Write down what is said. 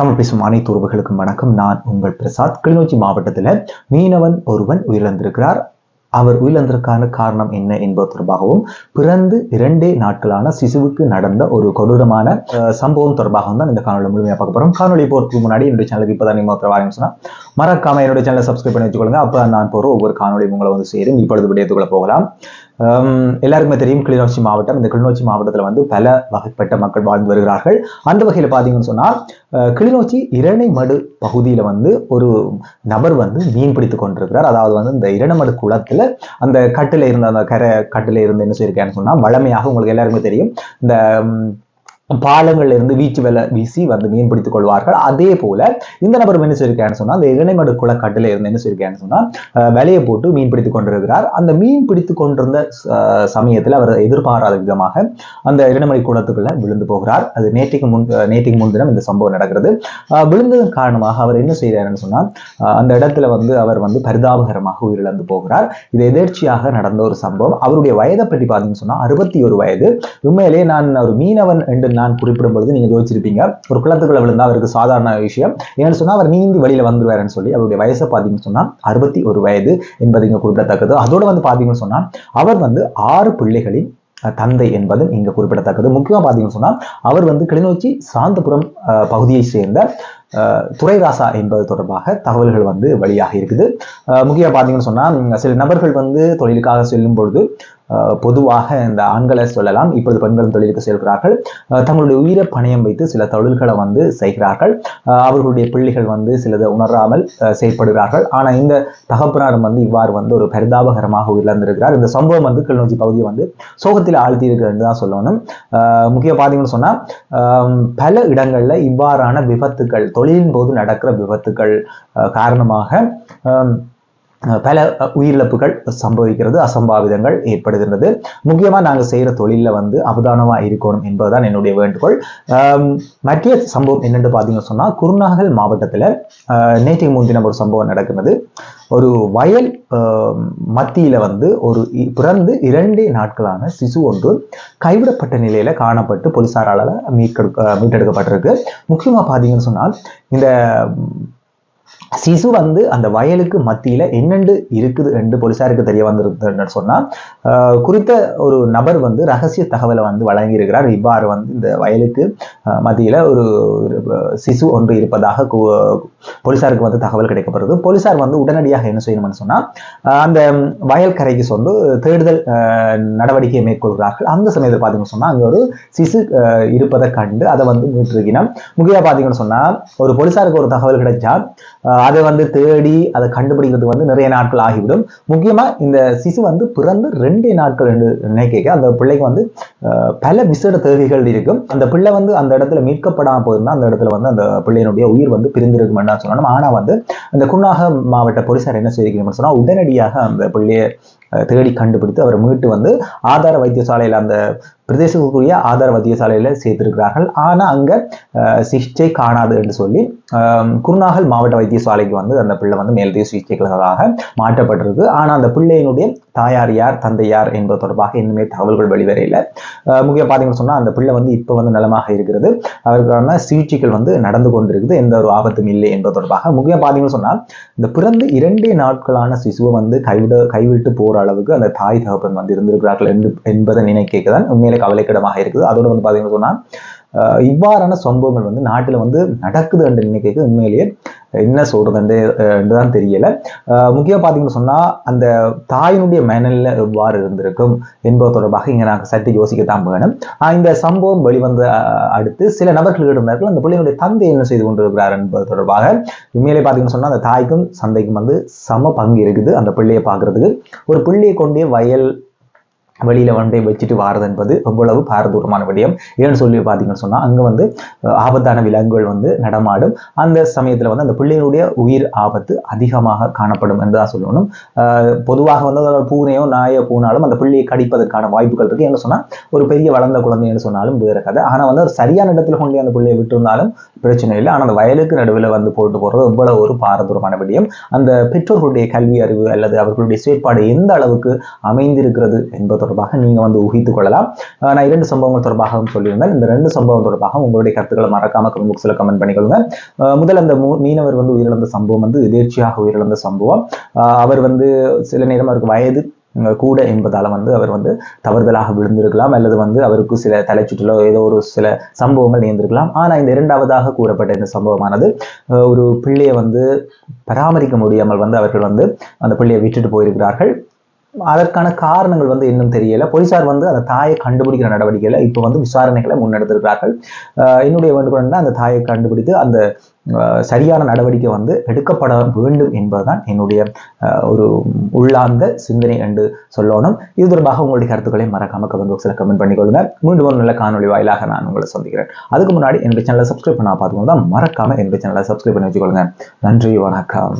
தமிழ் பேசும் அனைத்து உறவுகளுக்கும் வணக்கம். நான் உங்கள் பிரசாத். கிளிநொச்சி மாவட்டத்தில் மீனவன் ஒருவன் உயிரிழந்திருக்கிறார். அவர் உயிரிழந்ததற்கான காரணம் என்ன என்பது தொடர்பாகவும் பிறந்து இரண்டே நாட்களான சிசுவுக்கு நடந்த ஒரு கொடூரமான சம்பவம் தொடர்பாகவும் தான் இந்த காணொலி முழுமையாக பார்க்க போகிறோம் காணொலி போகிறதுக்கு முன்னாடி என்னுடைய சேனலுக்கு இப்போ தான் நீங்கள் சொன்னால் சொன்னா மறக்காம என்னுடைய சேனலை சப்ஸ்கிரைப் பண்ணி வச்சுக்கொள்ளுங்க. அப்போ நான் போகிற ஒவ்வொரு காணொலியும் உங்களை வந்து சேரும். இப்பொழுது விடயத்துக்குள்ள போகலாம். ஹம், எல்லாருக்குமே தெரியும் கிளிநொச்சி மாவட்டம். இந்த கிளிநொச்சி மாவட்டத்தில் வந்து பல வகைப்பட்ட மக்கள் வாழ்ந்து வருகிறார்கள். அந்த வகையில் பார்த்தீங்கன்னு சொன்னால் அஹ், கிளிநொச்சி இரணைமடு பகுதியில் வந்து ஒரு நபர் வந்து மீன் பிடித்து கொண்டிருக்கிறார். அதாவது வந்து இந்த இரணமடு குளத்துல அந்த கட்டில இருந்த அந்த கரை கட்டில இருந்து என்ன செய்யிருக்கான்னு சொன்னா வளமையாக உங்களுக்கு எல்லாருமே தெரியும். இந்த பாலங்கள்ல இருந்து வீச்சு வேலை வீசி வந்து மீன் பிடித்துக் கொள்வார்கள். அதே போல இந்த நபர் என்ன செய்யிருக்கான்னு சொன்னா அந்த இணைமடு குளக்கட்டில இருந்து என்ன செய்யிருக்கான்னு சொன்னா வலையை போட்டு மீன் பிடித்துக் கொண்டிருக்கிறார். அந்த மீன் பிடித்துக் கொண்டிருந்த சமயத்தில் அவர் எதிர்பாராத விதமாக அந்த இரணைமலை குளத்துக்குள்ள விழுந்து போகிறார். அது நேற்றைக்கு முன் அஹ், நேற்றைக்கு முன்தினம் இந்த சம்பவம் நடக்கிறது. விழுந்ததன் காரணமாக அவர் என்ன செய்கிறாருன்னு சொன்னா அந்த இடத்துல வந்து அவர் வந்து பரிதாபகரமாக உயிரிழந்து போகிறார். இது எதிர்ச்சியாக நடந்த ஒரு சம்பவம். அவருடைய வயதை பற்றி பார்த்தீங்கன்னு சொன்னா அறுபத்தி ஒரு வயது. உண்மையிலே நான் ஒரு மீனவன் என்று நான் குறிப்பிடும் பொழுது நீங்க யோசிச்சிருப்பீங்க. ஒரு குளத்துக்குள்ள விழுந்தா அவருக்கு சாதாரண விஷயம். ஏன்னு சொன்னா அவர் நீந்தி வெளியில வந்துருவாருன்னு சொல்லி அவருடைய வயசை பார்த்தீங்கன்னு சொன்னா அறுபத்தி ஒரு வயது என்பது இங்க குறிப்பிடத்தக்கது. அதோட வந்து பார்த்தீங்கன்னு சொன்னா அவர் வந்து ஆறு பிள்ளைகளின் தந்தை என்பதும் இங்க குறிப்பிடத்தக்கது. முக்கியமா பார்த்தீங்கன்னு சொன்னால் அவர் வந்து கிளிநொச்சி சாந்தபுரம் பகுதியை சேர்ந்த துறைராசா என்பது தொடர்பாக தகவல்கள் வந்து வழியாக இருக்குது. முக்கியமாக பார்த்தீங்கன்னு சொன்னால் சில நபர்கள் வந்து தொழிலுக்காக செல்லும் பொழுது பொதுவாக இந்த ஆண்களை சொல்லலாம். இப்பொழுது பெண்களும் தொழிலுக்கு செல்கிறார்கள். தங்களுடைய உயிரை பணயம் வைத்து சில தொழில்களை வந்து செய்கிறார்கள். அவர்களுடைய பிள்ளைகள் வந்து சிலதை உணராமல் செயல்படுகிறார்கள். ஆனால் இந்த தகப்பனாரும் வந்து இவ்வாறு வந்து ஒரு பரிதாபகரமாக உயிரிழந்திருக்கிறார் இந்த சம்பவம் வந்து கிளிநொச்சி பகுதியை வந்து சோகத்தில் ஆழ்த்தி இருக்கிறது தான் சொல்லணும். அஹ், முக்கிய பார்த்தீங்கன்னு சொன்னால் பல இடங்களில் இவ்வாறான விபத்துக்கள் தொழிலின் போது நடக்கிற விபத்துக்கள் காரணமாக ஆம், பல உயிரிழப்புகள் சம்பவிக்கிறது அசம்பாவிதங்கள் ஏற்படுகின்றது. முக்கியமா நாங்க செய்யற தொழில்ல வந்து அவதானமா இருக்கணும் என்பதுதான் என்னுடைய வேண்டுகோள். மற்ற சம்பவம் என்னென்று பார்த்தீங்கன்னு சொன்னால் குருநாகல் மாவட்டத்துல அஹ், நேற்றைக்கு முன்தினம் ஒரு சம்பவம் நடக்கிறது ஒரு வயல் மத்தியில் மத்தியில வந்து ஒரு இ- பிறந்து இரண்டே நாட்களான சிசு ஒன்று கைவிடப்பட்ட நிலையில காணப்பட்டு போலீசாரால மீட்கெடுக்க மீட்டெடுக்கப்பட்டிருக்கு. முக்கியமா பார்த்தீங்கன்னு சொன்னால் இந்த சிசு வந்து அந்த வயலுக்கு மத்தியில என்னென்று இருக்குது என்று போலீசாருக்கு தெரிய வந்திருந்ததுன்னு சொன்னால் குறித்த ஒரு நபர் வந்து ரகசிய தகவலை வந்து வழங்கியிருக்கிறார். இவ்வாறு வந்து இந்த வயலுக்கு மத்தியில் ஒரு சிசு ஒன்று இருப்பதாக போலீஸாருக்கு வந்து தகவல் கிடைக்கப்படுது. போலீசார் வந்து உடனடியாக என்ன செய்யணும்னு சொன்னா அந்த வயல் கரைக்கு சென்று தேடுதல் ஆஹ், நடவடிக்கையை மேற்கொள்கிறார்கள். அந்த சமயத்தில் பார்த்தீங்கன்னு சொன்னா அங்க ஒரு சிசு இருப்பதை கண்டு அதை வந்து மீட்டிருக்கணும் முக்கியமாக பார்த்தீங்கன்னு சொன்னா ஒரு போலீசாருக்கு ஒரு தகவல் கிடைச்சா அதை வந்து தேடி அதை கண்டுபிடிக்கிறதுக்கு வந்து நிறைய நாட்கள் ஆகிவிடும். முக்கியமா இந்த சிசு வந்து பிறந்து ரெண்டே நாட்கள் என்று நினைக்க அந்த பிள்ளைக்கு வந்து பல விசேட தேவைகள் இருக்கும். அந்த பிள்ளை வந்து அந்த இடத்துல மீட்கப்படாம போயிருந்தா அந்த இடத்துல வந்து அந்த பிள்ளையினுடைய உயிர் வந்து பிரிந்திருக்கும் என்ன சொல்லணும் ஆனா வந்து அந்த குன்னாக மாவட்ட போலீசார் என்ன செய்திருக்கணும்னு சொன்னா உடனடியாக அந்த பிள்ளையை தேடி கண்டுபிடித்து அவரை மீட்டு வந்து ஆதார வைத்தியசாலையில் அந்த பிரதேசத்துக்குரிய ஆதார வைத்தியசாலையில சேர்த்திருக்கிறார்கள். ஆனா அங்க சிகிச்சை காணாது என்று சொல்லி குருநாகல் மாவட்ட வைத்தியசாலைக்கு வந்து அந்த பிள்ளை வந்து மேலதிக சிகிச்சைகளுக்காக மாற்றப்பட்டிருக்கு. ஆனா அந்த பிள்ளையினுடைய தாயார் யார் தந்தை யார் என்பது தொடர்பாக இன்னுமே தகவல்கள் வெளிவரையில் முக்கிய பார்த்தீங்கன்னு சொன்னா அந்த பிள்ளை வந்து இப்போ வந்து நலமாக இருக்கிறது. அவருக்கான சிகிச்சைகள் வந்து நடந்து கொண்டிருக்குது. எந்த ஒரு ஆபத்தும் இல்லை என்பது தொடர்பாக. முக்கிய பார்த்தீங்கன்னு சொன்னால் இந்த பிறந்து இரண்டே நாட்களான சிசுவை வந்து கைவிட கைவிட்டு போற அளவுக்கு அந்த தாய் தகப்பன் வந்து இருந்திருக்கிறார்கள் என்று என்பதை நினைக்க தான் உண்மையிலே கவலைக்கிடமாக இருக்குது. அதோடு வந்து பார்த்தீங்கன்னு சொன்னால் இவ்வாறான சம்பவங்கள் வந்து நாட்டில் வந்து நடக்குது என்று நினைக்க உண்மையிலேயே என்ன சொல்றது தான் தெரியல. ஆஹ் பார்த்தீங்கன்னு சொன்னால் அந்த தாயினுடைய மனநில எவ்வாறு இருந்திருக்கும் என்பது தொடர்பாக இங்கே நாங்கள் சற்று யோசிக்கத்தான் வேணும். இந்த சம்பவம் வெளிவந்த அடுத்து சில நபர்கள் இருந்தார்கள் அந்த பிள்ளைகளுடைய தந்தை என்ன செய்து கொண்டிருக்கிறார் என்பது தொடர்பாக உண்மையிலே பார்த்தீங்கன்னு சொன்னால் அந்த தாய்க்கும் சந்தைக்கும் வந்து சம பங்கு இருக்குது. அந்த பிள்ளையை பார்க்கறதுக்கு ஒரு பிள்ளையை கொண்டே வயல் வெளியில வந்து வச்சுட்டு வாரது என்பது எவ்வளவு பாரதூரமான விடயம். ஏன்னு சொல்லி பார்த்தீங்கன்னு சொன்னா அங்க வந்து ஆபத்தான விலங்குகள் வந்து நடமாடும். அந்த சமயத்தில் வந்து அந்த பிள்ளையினுடைய உயிர் ஆபத்து அதிகமாக காணப்படும் என்று தான் சொல்லணும் பொதுவாக வந்து அதோட பூனையோ நாயோ பூனாலும் அந்த பிள்ளையை கடிப்பதற்கான வாய்ப்புகள் இருக்குது என்ன சொன்னால் ஒரு பெரிய வளர்ந்த குழந்தைன்னு சொன்னாலும் வேற கதை. ஆனால் வந்து ஒரு சரியான இடத்துல கொண்டு அந்த பிள்ளையை விட்டுருந்தாலும் பிரச்சனை இல்லை. ஆனால் அந்த வயலுக்கு நடுவில் வந்து போட்டு போகிறது எவ்வளவு ஒரு பாரதூரமான விடயம். அந்த பெற்றோர்களுடைய கல்வி அறிவு அல்லது அவர்களுடைய செயற்பாடு எந்த அளவுக்கு அமைந்திருக்கிறது என்பதோட தொடர்பாக நீங்க வந்து ஊகித்துக் கொள்ளலாம். நான் இரண்டு சம்பவங்கள் தொடர்பாகவும் சொல்லியிருந்தேன். இந்த ரெண்டு சம்பவம் தொடர்பாக உங்களுடைய கருத்துக்களை மறக்காம கமெண்ட் பாக்ஸ்ல கமெண்ட் பண்ணிக்கொள்ளுங்க. முதல் அந்த மீனவர் வந்து உயிரிழந்த சம்பவம் வந்து எதேர்ச்சியாக உயிரிழந்த சம்பவம். அவர் வந்து சில நேரம் அவருக்கு வயது கூட என்பதால வந்து அவர் வந்து தவறுதலாக விழுந்திருக்கலாம் அல்லது வந்து அவருக்கு சில தலைச்சுற்றலோ ஏதோ ஒரு சில சம்பவங்கள் நேர்ந்திருக்கலாம். ஆனா இந்த இரண்டாவதாக கூறப்பட்ட இந்த சம்பவமானது ஒரு பிள்ளையை வந்து பராமரிக்க முடியாமல் வந்து அவர்கள் வந்து அந்த பிள்ளையை விட்டுட்டு போயிருக்கிறார்கள். அதற்கான காரணங்கள் வந்து இன்னும் தெரியல. போலீசார் வந்து அந்த தாயை கண்டுபிடிக்கிற நடவடிக்கையில் இப்போ வந்து விசாரணைகளை முன்னெடுத்திருக்கிறார்கள். என்னுடைய வேண்டுகோள் என்ன அந்த தாயை கண்டுபிடித்து அந்த சரியான நடவடிக்கை வந்து எடுக்கப்பட வேண்டும் என்பதுதான் என்னுடைய ஒரு உள்ளார்ந்த சிந்தனை என்று சொல்லணும். இது தொடர்பாக உங்களுடைய கருத்துக்களை மறக்காம கமெண்ட் பாக்ஸில் கமெண்ட் பண்ணிக்கொள்ளுங்க. மீண்டும் ஒரு நல்ல காணொளி வாயிலாக நான் உங்களை சந்திக்கிறேன். அதுக்கு முன்னாடி என்னுடைய சேனலை சப்ஸ்கிரைப் பண்ணா பார்த்துக்கோங்க மறக்காம என்னுடைய சேனலை சப்ஸ்கிரைப் பண்ணி வச்சுக்கொள்ளுங்க. நன்றி வணக்கம்.